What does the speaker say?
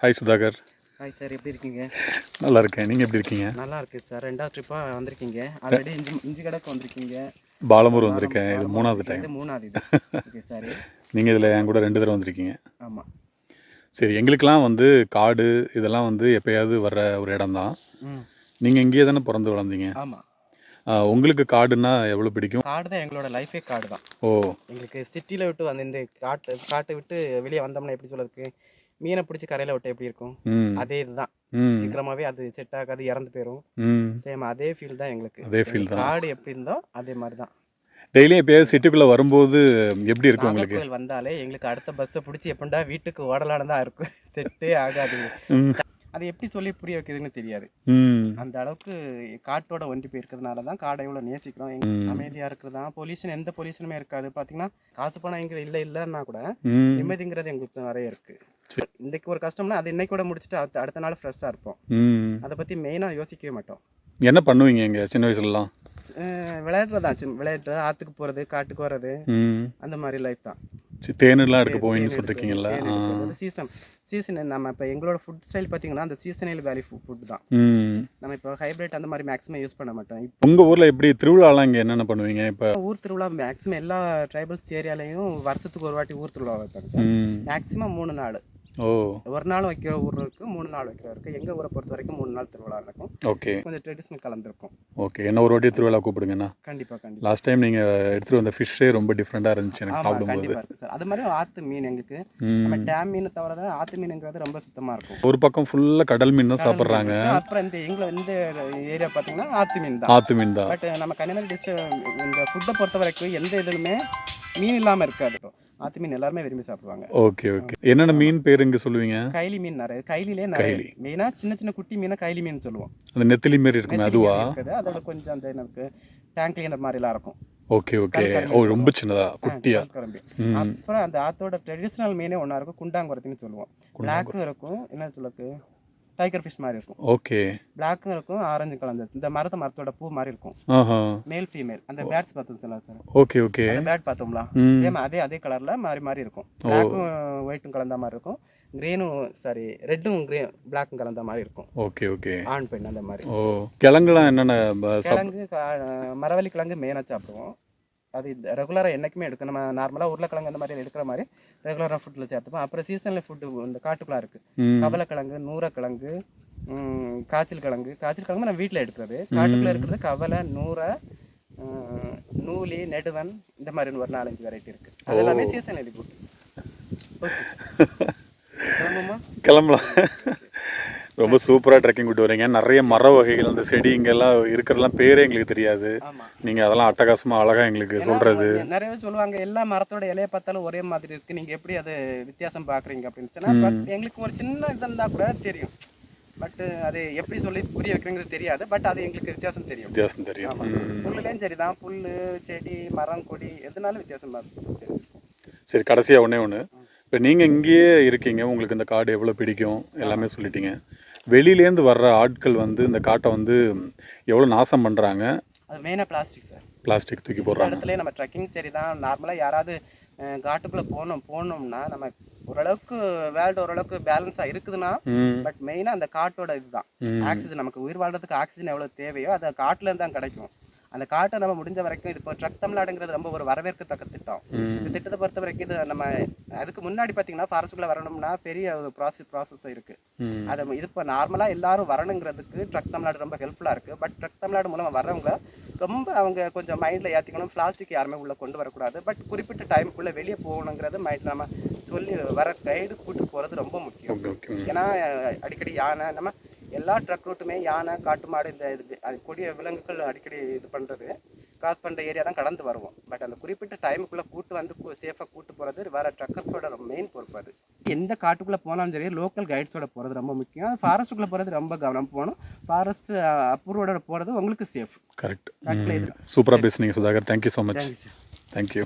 Hi Sudhakar hi sir எப்படி இருக்கீங்க? நல்லா இருக்கேன். நீங்கள் எப்படி இருக்கீங்க? நல்லா இருக்கு சார் ரெண்டாவது ட்ரிப்பாக வந்திருக்கீங்க. ஆல்ரெடி இஞ்சி இஞ்சி கடைக்கு வந்திருக்கீங்க. பாலமூர் வந்திருக்கேன். இது மூணாவது டைம் மூணாவது இது. ஓகே சார் நீங்கள் இதில் என் கூட ரெண்டு தடவை வந்திருக்கீங்க. ஆமாம் சரி எங்களுக்கெல்லாம் வந்து காடு இதெல்லாம் வந்து எப்பயாவது வர்ற ஒரு இடம் தான் நீங்கள் இங்கேயே தானே பிறந்து வளர்ந்தீங்க? ஆமாம் உங்களுக்கு காடுன்னா எவ்வளோ பிடிக்கும்? காடு தான் எங்களோட லைஃபே காடு தான் ஓ. எங்களுக்கு சிட்டியில் விட்டு வந்து இந்த காட்டு காட்டை விட்டு வெளியே வந்தோம்னா எப்படி சொல்றதுக்கு? மீனை பிடிச்சி கரையில் விட்டு எப்படி இருக்கும்? அதே இதுதான். ம். சீக்கிரமாகவே அது செட் ஆகாது இறந்து போயிடும் சேம் அதே ஃபீல் தான் எங்களுக்கு. அதே எங்களுக்கு தான். காடு எப்படி இருந்தோ அதே மாதிரி தான் டெய்லியும் எப்பயாவது சிட்டிக்குள்ளே வரும்போது எப்படி இருக்கும் உங்களுக்கு? வந்தாலே எங்களுக்கு அடுத்த பஸ்ஸை பிடிச்சி எப்பண்டா வீட்டுக்கு ஓடலான்னு தான் இருக்கும். செட்டே ஆகாது. அது எப்படி சொல்லி புரிய வைக்கிறதுன்னு தெரியாது. அந்த அளவுக்கு காட்டோட ஒன்றி போயிருக்கிறதுனால தான் காடை எவ்வளோ நேசிக்கிறோம். அமைதியாக இருக்கிறதா? பொல்யூஷன் எந்த பொல்யூஷனுமே இருக்காது. பார்த்தீங்கன்னா காசு பணம் எங்க இல்லை இல்லைன்னா கூட நிம்மதிங்கிறது எங்களுக்கு நிறைய இருக்கு. இன்னைக்கு ஒரு கஷ்டம்னா அது இன்னைக்கு கூட முடிச்சுட்டு அடுத்த அடுத்த நாள் ஃப்ரெஷ்ஷாக இருப்போம். அதை பற்றி மெயினாக யோசிக்கவே மாட்டோம். என்ன பண்ணுவீங்க இங்கே சின்ன வயசுலலாம்? விளையாடுறதா? விளையாடுறது ஆற்றுக்கு போகிறது காட்டுக்கு வர்றது அந்த மாதிரி லைஃப் தான். தேனெல்லாம் எடுக்க போவீங்கன்னு சொல்லிருக்கீங்கல்ல ஆ. சீசன் சீசன் நம்ம இப்போ எங்களோட ஃபுட் ஸ்டைல் பார்த்தீங்கன்னா அந்த சீசனல் வேல்யூ ஃபுட் தான். நம்ம இப்போ ஹைப்ரிட் அந்த மாதிரி மேக்ஸிமம் யூஸ் பண்ண மாட்டோம். உங்கள் ஊரில் எப்படி திருவிழாலாம் இங்கே என்னென்ன பண்ணுவீங்க? இப்போ ஊர் திருவிழா மேக்ஸிமம் எல்லா ட்ரைபல்ஸ் ஏரியாலையும் வருஷத்துக்கு ஒரு வாட்டி ஊர் திருவிழா வைப்பாங்க மேக்ஸிமம் மூணு நாள். ஓ. ஒரு நாள் வைக்கிற ஊர் இருக்கு மூணு நாள் வைக்கிற இருக்கு. எங்கள் ஊரை பொறுத்த வரைக்கும் மூணு நாள் திருவிழா நடக்கும். ஓகே. கொஞ்சம் ட்ரெடிஷ்னல் கலந்துருக்கும். ஓகே. என்ன ஒரு வாட்டி திருவிழா கூப்பிடுங்கண்ணா கண்டிப்பாக கண்டிப்பாக லாஸ்ட் டைம் நீங்கள் எடுத்துகிட்டு வந்த ஃபிஷ்ஷே ரொம்ப டிஃப்ரெண்ட்டாக இருந்துச்சு எனக்கு சாப்பிடும்போது. இருக்குது சார். அது மாதிரி ஆற்று மீன் எங்களுக்கு. நம்ம டேம் மீன் தவிர ஆற்று மீனுங்கிறது ரொம்ப சுத்தமாக இருக்கும். ஒரு பக்கம் ஃபுல்லாக கடல் மீன் தான் சாப்பிட்றாங்க. அப்புறம் இந்த எங்களை இந்த ஏரியா பார்த்தீங்கன்னா ஆற்று மீன் தான். ஆற்று மீன் தான். பட் நம்ம கன்னியாகுமரி டிஸ்ட்ரிக்ட் இந்த ஃபுட்டை பொறுத்த வரைக்கும் எந்த இதுலுமே மீன் இல்லாமல் இருக்காது ஆற்று மீன் எல்லாருமே விரும்பி சாப்பிடுவாங்க. Okay okay. என்னென்ன மீன் பேர் இங்கே சொல்லுவீங்க? கைலி மீன் நிறைய கைலிலே நிறைய. மெயினாக சின்ன சின்ன குட்டி மீனை கைலி மீன் சொல்லுவோம். அந்த நெத்திலி மாரி இருக்குமே அதுவா? அதோட கொஞ்சம் அந்த எனக்கு டேங்க் கிளீனர் மாதிரிலாம் இருக்கும். Okay okay. ஓ ரொம்ப சின்னதா? குட்டியா? அப்புறம் அந்த ஆத்தோட ட்ரெடிஷ்னல் மீனே ஒன்றா இருக்கும். குண்டாங்குறத்தின்னு சொல்லுவோம். பிளாக்கும் இருக்கும். என்ன சொல்லுக்கு டைகர் ஃபிஷ் மாதிரி இருக்கும். ஓகே. பிளாக்கும் இருக்கும் ஆரஞ்சு கலந்த. இந்த மரத்த மரத்தோட பூ மாதிரி இருக்கும். மேல் ஃபீமேல் அந்த பேட்ஸ் பார்த்தோம் சார் சார். Okay okay. அந்த பேட் பார்த்தோம்ல? சேம் அதே அதே கலர்ல மாறி மாறி இருக்கும். பிளாக்கும் ஒயிட்டும் கலந்த மாதிரி இருக்கும். கிரீனும் சாரி ரெட்டும் கிரீன் பிளாக்கும் கலந்த மாதிரி இருக்கும். Okay okay. ஆண் பெண் அந்த மாதிரி. ஓ. கிழங்குலாம் என்னென்ன கிழங்கு மரவள்ளி கிழங்கு மெயினாக சாப்பிடுவோம். அது ரெகுலராக என்றைக்குமே எடுக்கும். நம்ம நார்மலாக உருளைக்கிழங்கு அந்த மாதிரி எடுக்கிற மாதிரி ரெகுலராக ஃபுட்டில் சேர்த்துப்போம். அப்புறம் சீசனில் ஃபுட்டு இந்த காட்டுக்குள்ளே இருக்குது கவலைக்கிழங்கு நூறக்கிழங்கு காய்ச்சல் கிழங்கு. காய்ச்சல் கிழங்கு நம்ம வீட்டில் எடுக்கிறது. காட்டுக்குள்ளே இருக்கிறது கவலை நூறை நூலி நெடுவன் இந்த மாதிரி ஒரு நாலஞ்சு வெரைட்டி இருக்குது அது எல்லாமே சீசன் சார் கிளம்புமா? கிளம்பலாம். ரொம்ப சூப்பராக ட்ரெக்கிங் கூட்டு வரீங்க. நிறைய மர வகைகள் அந்த செடி இங்கெல்லாம் இருக்கிறதெல்லாம் பேரே எங்களுக்கு தெரியாது. நீங்கள் அதெல்லாம் அட்டகாசமாக அழகாக எங்களுக்கு சொல்கிறது நிறைய பேர் சொல்லுவாங்க எல்லா மரத்தோட இலையை பார்த்தாலும் ஒரே மாதிரி இருக்கு. நீங்க எப்படி அது வித்தியாசம் பாக்குறீங்க அப்படின்னு சொன்னா but எங்களுக்கு ஒரு சின்ன இது இருந்தா கூட தெரியும். பட் அது எப்படி சொல்லி புரிய வைக்கிறீங்கிறது தெரியாது. பட் அது எங்களுக்கு வித்தியாசம் தெரியும். வித்தியாசம் தெரியும். புல்லுலேயும் சரிதான். புல்லு செடி மரம் கொடி எதுனாலும் வித்தியாசம் பார்த்து சரி கடைசியாக ஒன்றே ஒன்று இப்போ நீங்கள் இங்கேயே இருக்கீங்க உங்களுக்கு இந்த காடு எவ்வளோ பிடிக்கும் எல்லாமே சொல்லிட்டீங்க. வெளியிலேருந்து வர்ற ஆட்கள் வந்து இந்த காட்டை வந்து எவ்வளோ நாசம் பண்ணுறாங்க அது மெயினாக பிளாஸ்டிக் சார். பிளாஸ்டிக் தூக்கி போடுறாங்க. இடத்துல நம்ம ட்ரெக்கிங் சரி தான் நார்மலாக யாராவது காட்டுக்குள்ள போனோம் போனோம்னா நம்ம ஓரளவுக்கு வேர்ல்டு ஓரளவுக்கு பேலன்ஸாக இருக்குதுன்னா பட் மெயினாக அந்த காட்டோட இதுதான். ஆக்சிஜன் நமக்கு உயிர் வாழ்றதுக்கு ஆக்சிஜன் எவ்வளோ தேவையோ அது காட்டுல தான் கிடைக்கும். அந்த காட்டை நம்ம முடிஞ்ச வரைக்கும் இப்போ ட்ரக் தமிழ்நாடுங்கிறது ரொம்ப ஒரு வரவேற்கத்தக்க திட்டம். இந்த திட்டத்தை பொறுத்த வரைக்கும் இது நம்ம அதுக்கு முன்னாடி பார்த்தீங்கன்னா ஃபாரஸ்ட்டுக்குள்ளே வரணும்னா பெரிய ஒரு ப்ராசஸ் ப்ராசஸ் இருக்குது ம். அதை இது இப்போ நார்மலாக எல்லாரும் வரணுங்கிறதுக்கு ட்ரக் தமிழ்நாடு ரொம்ப ஹெல்ப்ஃபுல்லாக இருக்குது பட் ட்ரக் தமிழ்நாடு மூலமாக வர்றவங்க ரொம்ப அவங்க கொஞ்சம் மைண்டில் ஏற்றிக்கணும் பிளாஸ்டிக் யாருமே உள்ளே கொண்டு வரக்கூடாது. பட் குறிப்பிட்ட டைமுக்குள்ளே வெளியே போகணுங்கிறது மைண்டில் நம்ம சொல்லி வர கைடு கூட்டு போகிறது ரொம்ப முக்கியம். ஏன்னா அடிக்கடி யானை நம்ம எல்லா ட்ரக் ரூட்டுமே யானை காட்டு மாடு இந்த இது அது கொடிய விலங்குகள் அடிக்கடி இது பண்ணுறது கிராஸ் பண்ணுற ஏரியா தான் கடந்து வருவோம். பட் அந்த குறிப்பிட்ட டைமுக்குள்ளே கூட்டு வந்து சேஃபாக கூட்டு போகிறது வேற ட்ரக்கர்ஸோட மெயின் பொறுப்பு அது. எந்த காட்டுக்குள்ளே போனாலும் சரி லோக்கல் கைட்ஸோட போகிறது ரொம்ப முக்கியம். ஃபாரஸ்ட்டுக்குள்ளே போகிறது ரொம்ப கவனம் போகணும். ஃபாரஸ்ட் அப்ரூவோட போகிறது உங்களுக்கு சேஃப் கரெக்ட் சூப்பராக பேசுனீங்க Sudhakar. Thank you so much thank you